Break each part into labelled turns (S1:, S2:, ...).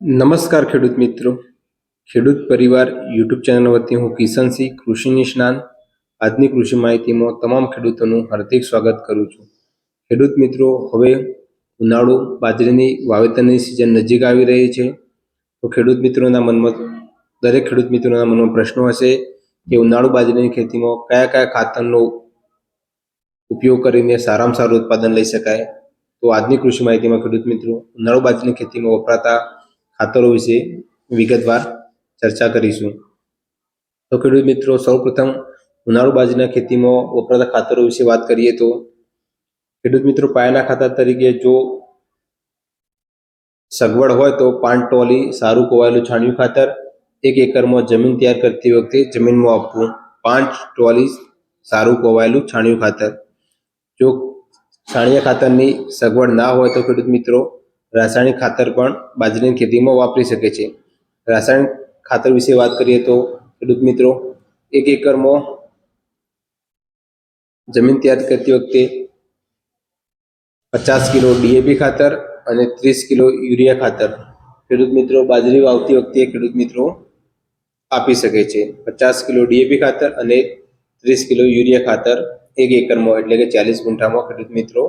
S1: નમસ્કાર ખેડૂત મિત્રો. ખેડૂત પરિવાર યુટ્યુબ ચેનલ વતી હું કિશનસિંહ કૃષિ નિષ્ણાંત. આજની કૃષિ માહિતીમાં તમામ ખેડૂતોનું હાર્દિક સ્વાગત કરું છું. ખેડૂત મિત્રો, હવે ઉનાળુ બાજરીની વાવેતરની સિઝન નજીક આવી રહી છે. તો ખેડૂત મિત્રોના મનમાં, દરેક ખેડૂત મિત્રોના મનમાં પ્રશ્નો હશે કે ઉનાળુ બાજરીની ખેતીમાં કયા કયા ખાતરનો ઉપયોગ કરીને સારામાં સારું ઉત્પાદન લઈ શકાય? તો આજની કૃષિ માહિતીમાં ખેડૂત મિત્રો, ઉનાળુ બાજરીની ખેતીમાં વપરાતા ખાતરો વિશે વિગતવાર ચર્ચા કરીશું. તો ખેડૂત મિત્રો, સૌપ્રથમ ઉનાળુ બાજરીના ખેતીમાં વપરાતા ખાતરો વિશે વાત કરીએ તો ખેડૂત મિત્રો, પાયાના ખાતર તરીકે જો સગવડ હોય તો પાંચ ટોલી, સારું કોવાયેલું છાણિયું ખાતર એક એકરમાં જમીન તૈયાર કરતી વખતે જમીનમાં આપવું. પાંચ ટોલી, સારું કોવાયેલું છાણિયું ખાતર. જો છાણિયા ખાતરની સગવડ ના હોય તો ખેડૂત મિત્રો રાસાયણિક ખાતર પણ બાજરીની ખેતીમાં વાપરી શકે છે. રાસાયણિક ખાતર વિશે વાત કરીએ તો, ખેડૂત મિત્રો, એક એકરમાં જમીન તૈયાર કરતી વખતે પચાસ કિલો ડીએપી ખાતર અને ત્રીસ કિલો યુરિયા ખાતર ખેડૂત મિત્રો બાજરી વાવતી વખતે ખેડૂત મિત્રો આપી શકે છે. પચાસ કિલો ડીએપી ખાતર અને ત્રીસ કિલો યુરિયા ખાતર એક એકરમાં એટલે કે ચાલીસ ગુંઠામાં ખેડૂત મિત્રો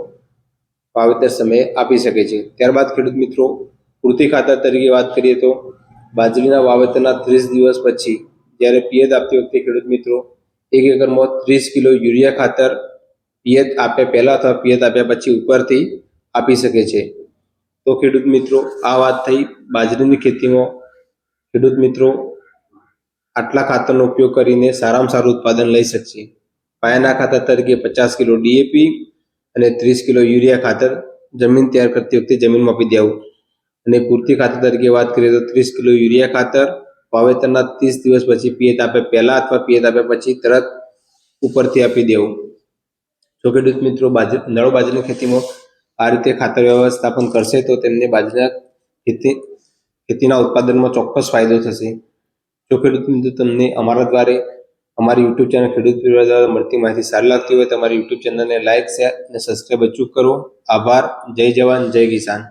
S1: વાવેતર સમયે આપી શકે છે. ત્યારબાદ ખેડૂત મિત્રો પૂરતી ખાતર તરીકે વાત કરીએ તો બાજરીના વાવેતરના ત્રીસ દિવસ પછી જ્યારે પિયત આપતી વખતે ખેડૂત મિત્રો, એક એકરમાં ત્રીસ કિલો યુરિયા ખાતર પિયત આપ્યા પહેલા અથવા પિયત આપ્યા પછી ઉપરથી આપી શકે છે. તો ખેડૂત મિત્રો, આ વાત થઈ બાજરીની ખેતીમાં. ખેડૂત મિત્રો, આટલા ખાતરનો ઉપયોગ કરીને સારામાં સારું ઉત્પાદન લઈ શકશે. પાયાના ખાતર તરીકે પચાસ કિલો ડીએપી અને ત્રીસ કિલો યુરિયા ખાતર જમીન તૈયાર કરતી વખતે જમીનમાં આપી દેવું. અને પૂરતી ખાતર તરીકે વાત કરીએ તો ત્રીસ કિલો યુરિયા ખાતર વાવેતરના ત્રીસ દિવસ પછી પિયત આપે, પહેલા અથવા પિયત આપે પછી તરત ઉપરથી આપી દેવું. જો ખેડૂત મિત્રો નળો બાજરીની ખેતીમાં આ રીતે ખાતર વ્યવસ્થાપન કરશે તો તેમને બાજરીના ખેતી, ખેતીના ઉત્પાદનમાં ચોક્કસ ફાયદો થશે. જો ખેડૂત મિત્રો, તમને અમારા દ્વારે અમારી યુટ્યુબ ચેનલ ખેડૂત પરિવાર દ્વારા મળતી માહિતી સારી લાગતી હોય તો અમારી યુટ્યુબ ચેનલને લાઇક શેર અને સબસ્ક્રાઈબ અચૂક કરો. આભાર. જય જવાન, જય કિસાન.